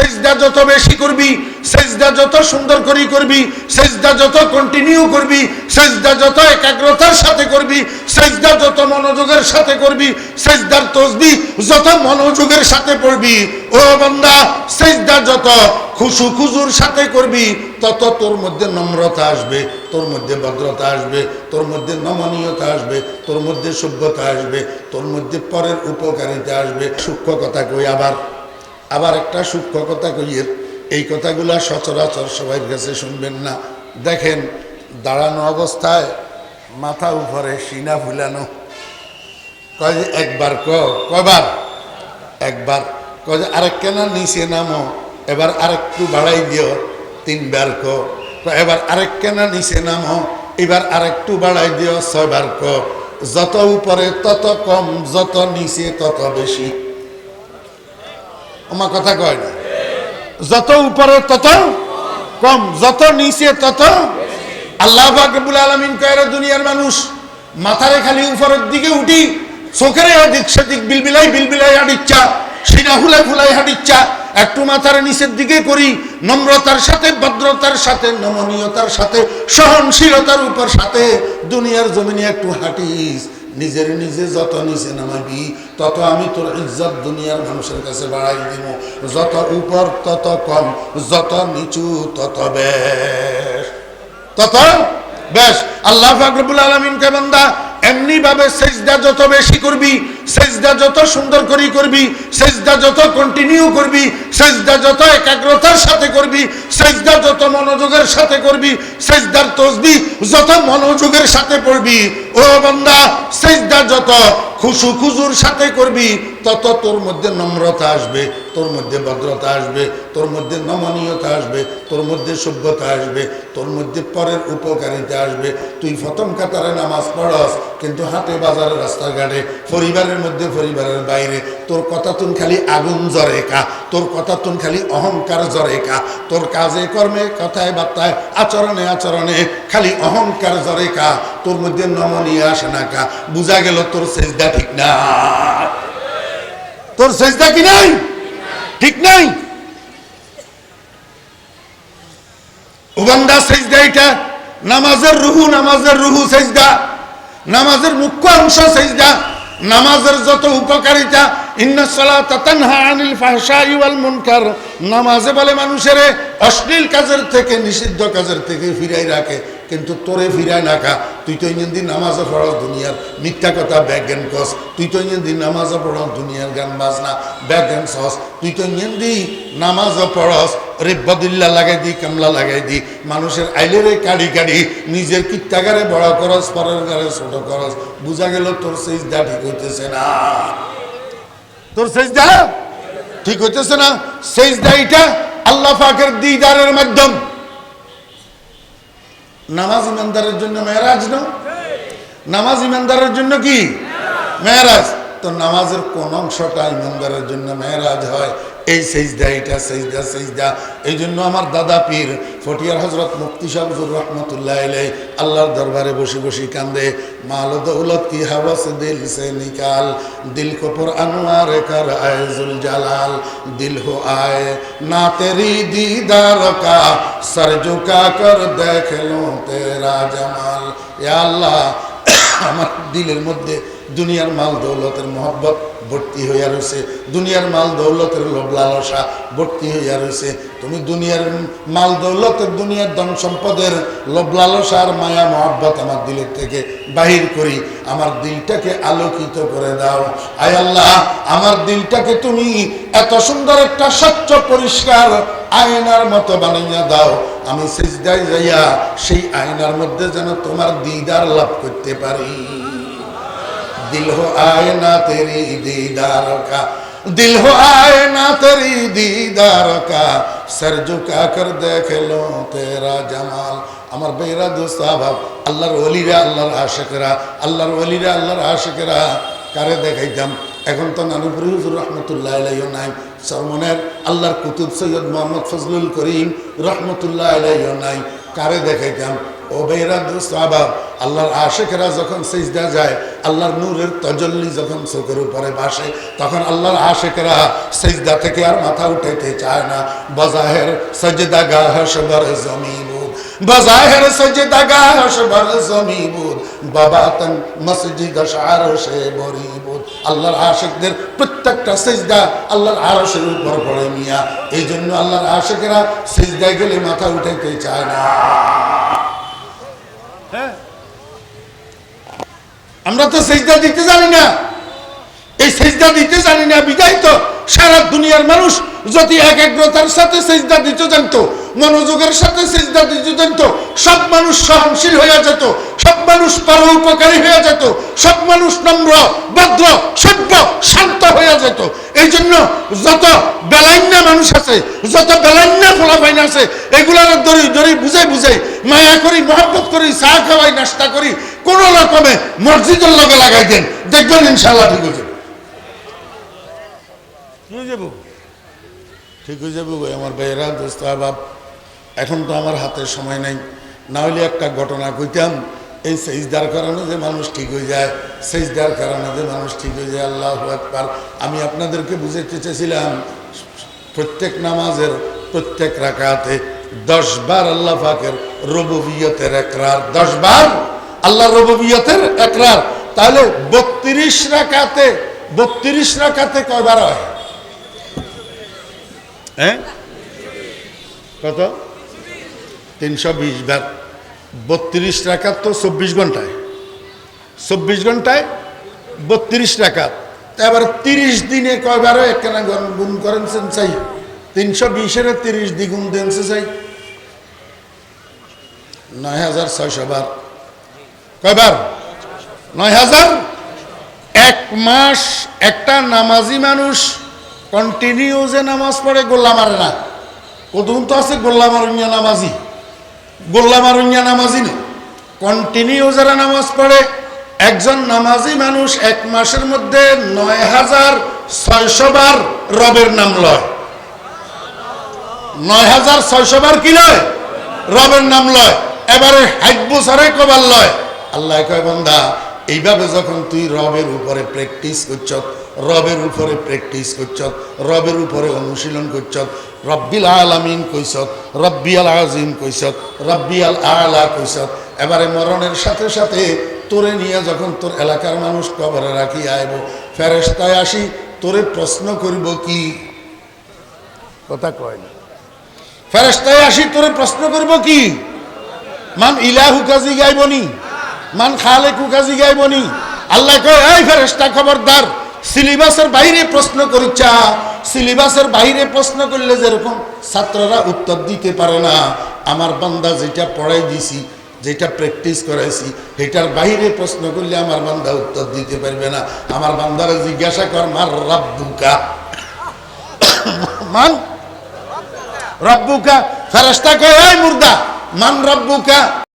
সেজদা যত বেশি করবি, সেজদা যত সুন্দর করে করবি, সেজদা যত কন্টিনিউ করবি, সেজদা যত একাগ্রতার সাথে করবি, সেজদা যত মনোযোগের সাথে করবি, সেজদার তসবি যত মনোযোগের সাথে পড়বি। ও বান্দা, সেজদা যত খুশু খুজুর সাথে করবি, তত তোর মধ্যে নম্রতা আসবে, তোর মধ্যে ভদ্রতা আসবে, তোর মধ্যে নমনীয়তা আসবে, তোর মধ্যে সভ্যতা আসবে, তোর মধ্যে পরের উপকারিতা আসবে। সূক্ষ্ম কথা কই আবার। আবার একটা সূক্ষ্ম কথা কইয়ের এই কথাগুলা সচরাচর সবাই কাছে শুনবেন না। দেখেন, দাঁড়ানো অবস্থায় মাথা উপরে সিনা ফুলানো। কয় যে, একবার ক কবার একবার। কয় যে আরেক কেন নিচে নামো। এবার আরেকটু বাড়াই দিও। তিনবার ক। এবার আরেক কেন নিচে নামো। এবার আরেকটু বাড়াই দিও। ছয়বার ক। যত উপরে তত কম, যত নিচে তত বেশি। আমার কথা কয় না। যত উপরে তত কম, যত নিচে তত আল্লাহ ফাকবুল আলমিন কয়ের দুনিয়ার মানুষ, মাথারে খালি উপরের দিকে উঠি, চোখের এদিক সেদিক বিলবিলাই বিলবিলাই হাঁটিচ্ছা সিনা ফুলাই ফুলাই হাঁটিচ্ছা, একটু মাথার নিচের দিকে করি, নম্রতার সাথে, ভদ্রতার সাথে, নমনীয়তার সাথে, সহনশীলতার উপর সাথে, দুনিয়ার জমিনে একটু হাঁটিস নিজের নিজে যত নিচে নামাবি, তত আমি তোর ইজ্জত দুনিয়ার মানুষের কাছে বাড়াই দিব। যত উপর, তত কম, যত নিচু, তত বেশ। তত বেশ। আল্লাহ ফাকরুল আলমিনকে এমনি ভাবে সেজদা যত বেশি করবি সেজদা যত সুন্দর করে করবি, সেজদা যত কন্টিনিউ করবি, সেজদা যত একাগ্রতার সাথে করবি, সেজদা যত মনোযোগের সাথে করবি, সেজদার তসবি যত মনোযোগের সাথে পড়বি। ও বান্দা, সেজদা যত খুশু খুজুর সাথে করবি, তত তোর মধ্যে নম্রতা আসবে, তোর মধ্যে ভদ্রতা আসবে, তোর মধ্যে নমনীয়তা আসবে, তোর মধ্যে সভ্যতা আসবে, তোর মধ্যে পরের উপকারিতা আসবে। তুই প্রথম কাতারে নামাজ পড়স, কিন্তু হাটে বাজারে রাস্তাঘাটে পরিবারের মধ্যে পরিবারের বাইরে, তোর কথা তুন খালি আগুন জ্বরে কা, তোর কথা তুন খালি অহংকার জ্বরে কা, তোর কাজে কর্মে কথায় বার্তায় আচরণে আচরণে খালি অহংকার জ্বরে কা, তোর মধ্যে নমনীয় আসে না কা, বুঝা গেল তোর সেজদা ঠিক না। তোর সেজদা কি নাই? ঠিক নাই। উবান্দা সেজদা এটা নামাজের রুহু নামাজের রুহু সেজদা, নামাজের মুখ্য অংশ সেজদা নামাজের যত উপকারিতা নামাজে বলে মানুষের অশ্লীল কাজের থেকে নিষিদ্ধ কাজের থেকে ফিরাই রাখে। কিন্তু তোরে ফিরায় না খা। তুই তো ইঞ্জিন দিন নামাজও পড়স, দুনিয়ার মিথ্যা কথা ব্যাগ জ্ঞান কস। তুই তো ইঞ্জিন দিন নামাজও পড়স, দুনিয়ার গান বাজনা ব্যাগ জ্ঞান সস। তুই তো ইঞ্জিন দি নামাজও পড়স রেব্বদিল্লা লাগাই দি, কামলা লাগাই দি। মানুষের আইলেরে কাড়ি কাড়ি, নিজের কিত্তাগারে বড় করস, পরের গারে ছোট করস। বুঝা গেল তোর সেজদা ঠিক হইতেছে না। তোর সেজদা ঠিক হইতেছে না? সেজদা এটা আল্লাহ পাকের দিদারের মাধ্যম। নামাজ ইমানদারের জন্য মেয়েরাজ না? নামাজ ইমানদারের জন্য কি? মেয়েরাজ। তো নামাজের কোন অংশটা ইমানদারের জন্য মেয়েরাজ হয়? এই সেজদা, এটা সেজদা সেজদা। এই জন্য আমার দাদা পীর ফটিয়ার হজরত মুক্তি শামসুর রহমতুল্লাহ এলে আল্লাহর দরবারে বসে বসে কান্দে, মাল দৌলত কি হাওয়াস দিল সে নিকাল? দিল কপুর আনোয়ার কার আয়জুল জালাল। দিল হো আয় না তেরি দিদার কা, সর ঝুকা কর দেখ লো তেরা জামাল। আল্লাহ, আমার দিলের মধ্যে দুনিয়ার মাল দৌলতের মহব্বত ভর্তি হইয়া রয়েছে দুনিয়ার মাল দৌলতের লোভ লালসা ভর্তি হইয়া রয়েছে তুমি দুনিয়ার মাল দৌলতের দুনিয়ার ধন সম্পদের লোভ লালসার মায়া মহব্বত আমার দিলের থেকে বাহির করি। আমার দিলটাকে আলোকিত করে দাও। আয় আল্লাহ, আমার দিলটাকে তুমি এত সুন্দর একটা স্বচ্ছ পরিষ্কার আয়নার মতো বানাইয়া দাও। আমি সেজদায় যাইয়া সেই আয়নার মধ্যে যেন তোমার দিদার লাভ করতে পারি। दिल हो आए ना तेरी दीदार का दिल हो आए ना तेरी दीदार का सर झुका कर देख लो तेरा जमाल আমার বেরা দোস্ত আভাব আল্লাহর অলিরা আল্লাহর আশেকেরা আল্লাহর অলিরা আল্লাহর আশেকেরা কারে দেখাইতাম এখন তো নানুপুরি হুজুর রহমতুল্লাহ আলাইও নাই সরমনের আল্লাহর কুতুব সৈয়দ মোহাম্মদ ফজলুল করিম রহমতুল্লাহ আলাইও নাই কারে দেখাইতাম ও বেহরা দুস্তাবাব আল্লাহর আশেকেরা যখন সেজদা যায়, আল্লাহর নূরের তজল্লি যখন চোখের উপরে বাসে তখন আল্লাহর আশেকেরা সেজদা থেকে আর মাথা উঠাইতে চায় না। বজাহের সজদা গাহ সবর সে আল্লাহর প্রত্যেকটা আল্লাহর মিয়া। এই জন্য আল্লাহর আশেকেরা সেজদায় গেলে মাথা উঠাইতে চায় না। হ্যাঁ? আমরা তো সেজদা দিতে জানি না। এই সেজদা দিতে জানি না, বিদায় তো সারা দুনিয়ার মানুষ যদি একাগ্রতার সাথে সেজদা দিতে জানতো, মনোযোগের সাথে সেজদা দিতে জানতো, সব মানুষ সহনশীল হয়ে যেত, সব মানুষ পরোপকারী হয়ে যেত, সব মানুষ নম্র, ভদ্র, সভ্য, শান্ত হয়ে যেত। এই জন্য যত বেলাইন্না মানুষ আছে, যত বেলাইন্না ফলাফাইন আছে, এগুলার দড়ি দড়ি বুঝে বুঝে মায়া করি, মহব্বত করি, চা খাওয়াই, নাস্তা করি, কোন রকমে মসজিদের লগে লাগাই দেন। দেখবেন ইনশাল্লাহ ঠিক হয়ে যাবে? ঠিক হয়ে যাব গো, আমার ভাইয়েরা দোস্ত আবাব এখন তো আমার হাতে সময় নেই। না হলে একটা ঘটনা কইতাম এই সেজদার কারণে যে মানুষ ঠিক হয়ে যায় সেজদার কারণে যে মানুষ ঠিক হয়ে যায় আল্লাহ একবার আমি আপনাদেরকে বুঝাইতে চেয়েছিলাম প্রত্যেক নামাজের প্রত্যেক রাকাতে দশ বার আল্লাহ পাকের রববিয়তের একরার দশ বার আল্লাহ রববিয়তের একরার। তাহলে বত্রিশ রাকাতে বত্রিশ রাকাতে কয়বার হয়? হ্যাঁ? কত? তিনশো বিশ বার বত্রিশ রাকাত তো চব্বিশ ঘন্টায়। চব্বিশ ঘন্টায় বত্রিশ রাকাত। তা এবার তিরিশ দিনে কয়বারও একখানা গুণ- করেন চাই তিনশো বিশের তিরিশ দ্বিগুণ দেন চাই নয় হাজার ছয়শো বার। কয়বার? নয় হাজার? এক মাস একটা নামাজি মানুষ কন্টিনিউ যে নামাজ পড়ে, গোল্লা মারে না। কতক্ষণ তো আছে গোল্লা মারুনিয়া নামাজি? গোল্লা মারুনিয়া নামাজি না। কন্টিনিউ যারা নামাজ পড়ে, একজন নামাজি মানুষ এক মাসের মধ্যে নয় হাজার ছয়শো বার রবের নাম লয়। নয় হাজার ছয়শো বার কি লয়? রবের নাম লয়। এবারে হাইট বছরে কবার লয়। আল্লাহ কয় বন্ধা এইভাবে যখন তুই রবের উপরে প্র্যাকটিস করছ রবের উপরে প্র্যাকটিস করছ রবের উপরে অনুশীলন করছ রব্বিল আলামিন কইস রব্বি আল আজিম কইস রব্বি আল আলা কইস এবারে মরণের সাথে সাথে তোরে নিয়ে যখন তোর এলাকার মানুষ কবরে রাখি আইব ফেরেস্তায় আসি, তোরে প্রশ্ন করব কি? কথা কয় না। ফেরেস্তায় আসি, তোরে প্রশ্ন করব কি? মান ইলাহু কাজী গাইবনি মান খালেকু কাজী গাইবনি আল্লাহ কয়, এই ফেরেস্তা খবরদার সিলেবাসের বাইরে প্রশ্ন করিচ্ছা, সিলেবাসের বাইরে প্রশ্ন করলে যেরকম ছাত্ররা উত্তর দিতে পারে না। আমার বান্দা যেটা পড়াই দিছি, যেটা প্র্যাকটিস করাইছি, সেটার বাইরে প্রশ্ন করলে আমার বান্দা উত্তর দিতে পারবে না। আমার বান্দারা জিজ্ঞাসা কর, মার রাব্বুকা? মান? রব্বুকা? ফেরেস্তা কয় মুর্দা, মান রব্বুকা?